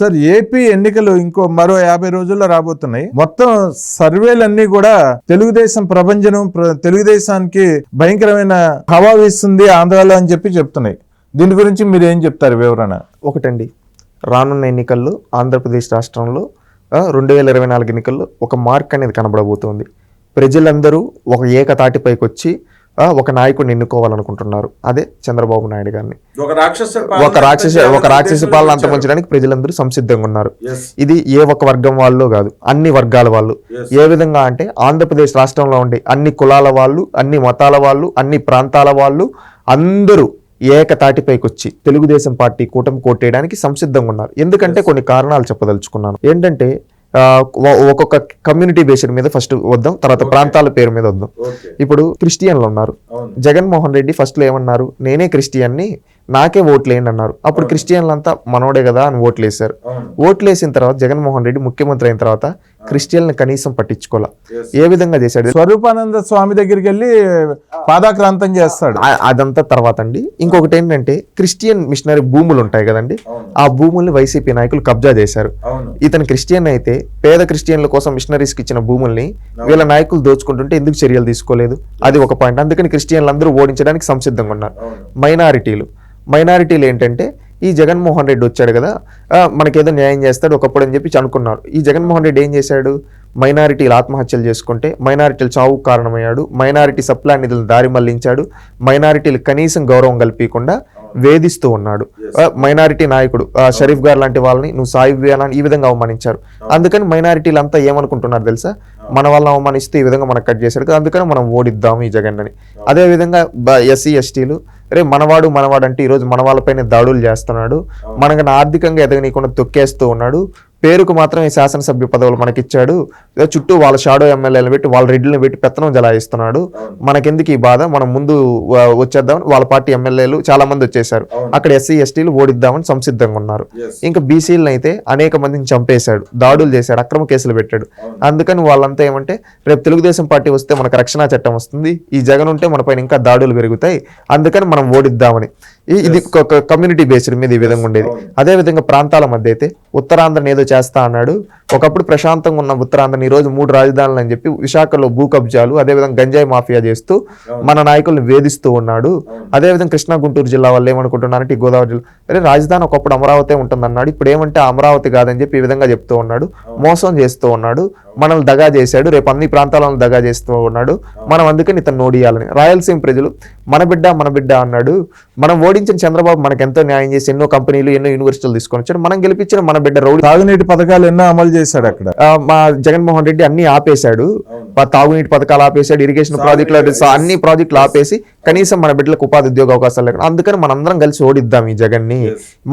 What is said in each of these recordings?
Sir AP ఎన్నికలు ఇంకో మరో యాభై రోజుల్లో రాబోతున్నాయి. మొత్తం సర్వేలన్నీ కూడా తెలుగుదేశం ప్రభంజనం ప్ర- తెలుగుదేశానికి భయంకరమైన హవా వీస్తుంది ఆంధ్రాలో అని చెప్పి చెప్తున్నాయి. దీని గురించి మీరు ఏం చెప్తారు వివరణ? ఒకటండి. రానున్న ఎన్నికల్లో ఆంధ్రప్రదేశ్ రాష్ట్రంలో రెండు వేల ఇరవై నాలుగు ఎన్నికల్లో ఒక మార్క్ అనేది కనబడబోతోంది. ప్రజలందరూ ఒక ఏకతాటిపైకి వచ్చి ఒక నాయకుడిని ఎన్నుకోవాలనుకుంటున్నారు. అదే చంద్రబాబు నాయుడు గారిని. ఒక రాక్షస ఒక రాక్షస ఒక రాక్షస పాలన అంతమొంచడానికి ప్రజలందరూ సంసిద్ధంగా ఉన్నారు. ఇది ఏ ఒక వర్గం వాళ్ళు కాదు అన్ని వర్గాల వాళ్ళు. ఏ విధంగా అంటే ఆంధ్రప్రదేశ్ రాష్ట్రంలో ఉండే అన్ని కులాల వాళ్ళు అన్ని మతాల వాళ్ళు అన్ని ప్రాంతాల వాళ్ళు అందరూ ఏకతాటిపైకి వచ్చి తెలుగుదేశం పార్టీ కూటమి కొట్టేయడానికి సంసిద్ధంగా ఉన్నారు. ఎందుకంటే కొన్ని కారణాలు చెప్పదలుచుకున్నాను. ఏంటంటే ఒక్కొక్క కమ్యూనిటీ బేస్డ్ మీద ఫస్ట్ వద్దాం తర్వాత ప్రాంతాల పేరు మీద వద్దాం. ఇప్పుడు క్రిస్టియన్లు ఉన్నారు. జగన్మోహన్ రెడ్డి ఫస్ట్లో ఏమన్నారు? నేనే క్రిస్టియన్ని నాకే ఓట్లు వేయండి అన్నారు అప్పుడు క్రిస్టియన్లంతా మనోడే కదా అని ఓట్లు వేశారు ఓట్లు వేసిన తర్వాత జగన్మోహన్ రెడ్డి ముఖ్యమంత్రి అయిన తర్వాత క్రిస్టియన్లు కనీసం పట్టించుకోలే. ఏ విధంగా చేశాడు? స్వరూపానంద స్వామి దగ్గరికి వెళ్ళి పాదాక్రాంతం చేస్తాడు. అదంతా తర్వాత అండి. ఇంకొకటి ఏంటంటే క్రిస్టియన్ మిషనరీ భూములు ఉంటాయి కదండి. ఆ భూముల్ని వైసీపీ నాయకులు కబ్జా చేశారు. ఇతను క్రిస్టియన్ అయితే పేద క్రిస్టియన్ల కోసం మిషనరీస్కి ఇచ్చిన భూముల్ని వీళ్ళ నాయకులు దోచుకుంటుంటే ఎందుకు చర్యలు తీసుకోలేదు? అది ఒక పాయింట్. అందుకని క్రిస్టియన్లు అందరూ ఓడించడానికి సంసిద్ధంగా ఉన్నారు. మైనారిటీలు. మైనారిటీలు ఏంటంటే ఈ జగన్మోహన్ రెడ్డి వచ్చాడు కదా మనకేదో న్యాయం చేస్తాడు ఒకప్పుడు అని చెప్పి అనుకున్నారు ఈ జగన్మోహన్ రెడ్డి ఏం చేశాడు? మైనారిటీలు ఆత్మహత్యలు చేసుకుంటే మైనారిటీలు చావుకు కారణమయ్యాడు మైనారిటీ సప్లా నిధులను దారి మళ్ళించాడు మైనారిటీలు కనీసం గౌరవం కల్పించకుండా వేధిస్తూ ఉన్నాడు. మైనారిటీ నాయకుడు షరీఫ్ గారు లాంటి వాళ్ళని నువ్వు సాయి ఈ విధంగా అవమానించారు. అందుకని మైనారిటీలు అంతా ఏమనుకుంటున్నారు తెలుసా? మన వాళ్ళని అవమానిస్తే ఈ విధంగా మనకు కట్ చేశాడు కదా, అందుకని మనం ఓడిద్దాం ఈ జగన్ అని. అదే విధంగా ఎస్సీ ఎస్టీలు రే మనవాడు మనవాడు అంటే ఈరోజు మన వాళ్ళపైన దాడులు చేస్తున్నాడు. మనకు ఆర్థికంగా ఎదగనీయకుండా తొక్కేస్తూ ఉన్నాడు. పేరుకు మాత్రం ఈ శాసనసభ్య పదవులు మనకిచ్చాడు. చుట్టూ వాళ్ళ షాడో ఎమ్మెల్యేలు పెట్టి వాళ్ళ రెడ్డిని పెట్టి పెత్తనం జలాయిస్తున్నాడు. మనకెందుకు ఈ బాధ? మనం ముందు ఆ, వచ్చేద్దాం వాళ్ళ పార్టీ ఎమ్మెల్యేలు చాలా మంది వచ్చేసారు అక్కడ ఎస్సీ ఎస్టీలు ఓడిద్దామని సంసిద్ధంగా ఉన్నారు. ఇంకా బీసీలను అయితే అనేక మందిని చంపేశాడు. దాడులు చేశాడు అక్రమ కేసులు పెట్టాడు. అందుకని వాళ్ళంతా ఏమంటే రేపు తెలుగుదేశం పార్టీ వస్తే మనకు రక్షణ చట్టం వస్తుంది. ఈ జగన్ ఉంటే మన పైన ఇంకా దాడులు పెరుగుతాయి. అందుకని మనం ఓడిద్దామని. ఇది ఒక కమ్యూనిటీ బేస్డ్ మీద ఈ విధంగా ఉండేది. అదే విధంగా ప్రాంతాల మధ్య అయితే ఉత్తరాంధ్రని ఏదో చేస్తా అన్నాడు. ఒకప్పుడు ప్రశాంతంగా ఉన్న ఉత్తరాంధ్రని ఈ రోజు మూడు రాజధానులు అని చెప్పి విశాఖలో భూ కబ్జాలు అదే విధంగా గంజాయి మాఫియా చేస్తూ మన నాయకుల్ని వేధిస్తూ ఉన్నాడు. అదే విధంగా కృష్ణా గుంటూరు జిల్లా వాళ్ళు ఏమనుకుంటున్నారంటే ఈ గోదావరి జిల్లా అరే రాజధాని ఒకప్పుడు అమరావతి ఉంటుంది అన్నాడు ఇప్పుడు ఏమంటే అమరావతి కాదని చెప్పి ఈ విధంగా చెప్తూ ఉన్నాడు. మోసం చేస్తూ ఉన్నాడు. మనల్ని దగా చేశాడు. రేపు అన్ని ప్రాంతాలను దగా చేస్తూ ఉన్నాడు. మనం అందుకని ఇతను ఓడియాలని రాయలసీమ ప్రజలు మన బిడ్డ మన బిడ్డ అన్నాడు. మనం ఓడించిన చంద్రబాబు మనకు ఎంతో న్యాయం చేసి ఎన్నో కంపెనీలు ఎన్నో యూనివర్సిటీలు తీసుకొని వచ్చాడు. మనం గెలిపించిన మన బిడ్డ రౌడీ. తాగునీటి పథకాలు ఎన్నో అమలు చేశాడు అక్కడ. మా జగన్మోహన్ రెడ్డి అన్ని ఆపేశాడు. తాగునీటి పథకాలు ఆపేశాడు ఇరిగేషన్ ప్రాజెక్టులు అన్ని ప్రాజెక్టులు ఆపేసి కనీసం మన బిడ్డలకు ఉపాధి ఉద్యోగ అవకాశాలు లేకుండా అందుకని మనందరం కలిసి ఓడిద్దాం ఈ జగన్ని.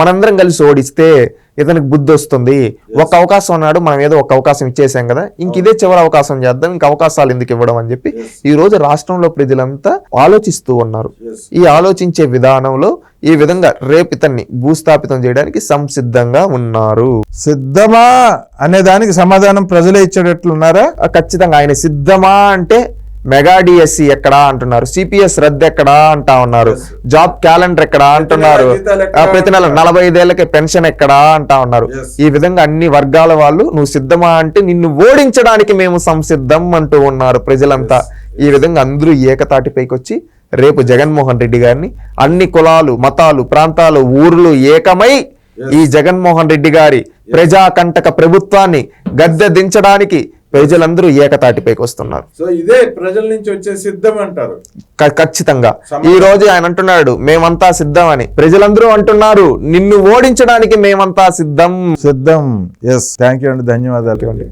మనందరం కలిసి ఓడిస్తే ఇతనికి బుద్ధి వస్తుంది. ఒక అవకాశం అన్నాడు మనం ఏదో ఒక అవకాశం ఇచ్చేసాం కదా. ఇంక ఇదే చివరి అవకాశం చేద్దాం ఇంక అవకాశాలు ఎందుకు ఇవ్వడం అని చెప్పి ఈ రోజు రాష్ట్రంలో ప్రజలంతా ఆలోచిస్తూ ఉన్నారు. ఈ ఆలోచించే విధానంలో ఈ విధంగా రేపు ఇతన్ని భూస్థాపితం చేయడానికి సంసిద్ధంగా ఉన్నారు. సిద్ధమా? అనే దానికి సమాధానం ప్రజలే ఇచ్చేటట్లున్నారా? ఖచ్చితంగా ఆయన సిద్ధమా అంటే మెగా డిఎస్సి ఎక్కడా అంటున్నారు? సిపిఎస్ రద్దు ఎక్కడా అంటా ఉన్నారు? జాబ్ క్యాలెండర్ ఎక్కడా అంటున్నారు? ప్రతి నెల నలభై ఐదేళ్ళకి పెన్షన్ ఎక్కడా అంటా ఉన్నారు? ఈ విధంగా అన్ని వర్గాల వాళ్ళు నువ్వు సిద్ధమా అంటే నిన్ను ఓడించడానికి మేము సంసిద్ధం అంటూ ఉన్నారు ప్రజలంతా. ఈ విధంగా అందరూ ఏకతాటిపైకి వచ్చి రేపు జగన్మోహన్ రెడ్డి గారిని అన్ని కులాలు మతాలు ప్రాంతాలు ఊర్లు ఏకమై ఈ జగన్మోహన్ రెడ్డి గారి ప్రజాకంటక ప్రభుత్వాన్ని గద్దె దించడానికి ప్రజలందరూ ఏకతాటిపైకి వస్తున్నారు. సో ఇదే ప్రజల నుంచి వచ్చే సిద్ధం అంటారు. ఖచ్చితంగా. ఈ రోజు ఆయన అంటున్నాడు మేమంతా సిద్ధం అని ప్రజలందరూ అంటున్నారు నిన్ను ఓడించడానికి మేమంతా సిద్ధం. సిద్ధం. ఎస్ థ్యాంక్ యూ అండి. ధన్యవాదాలు.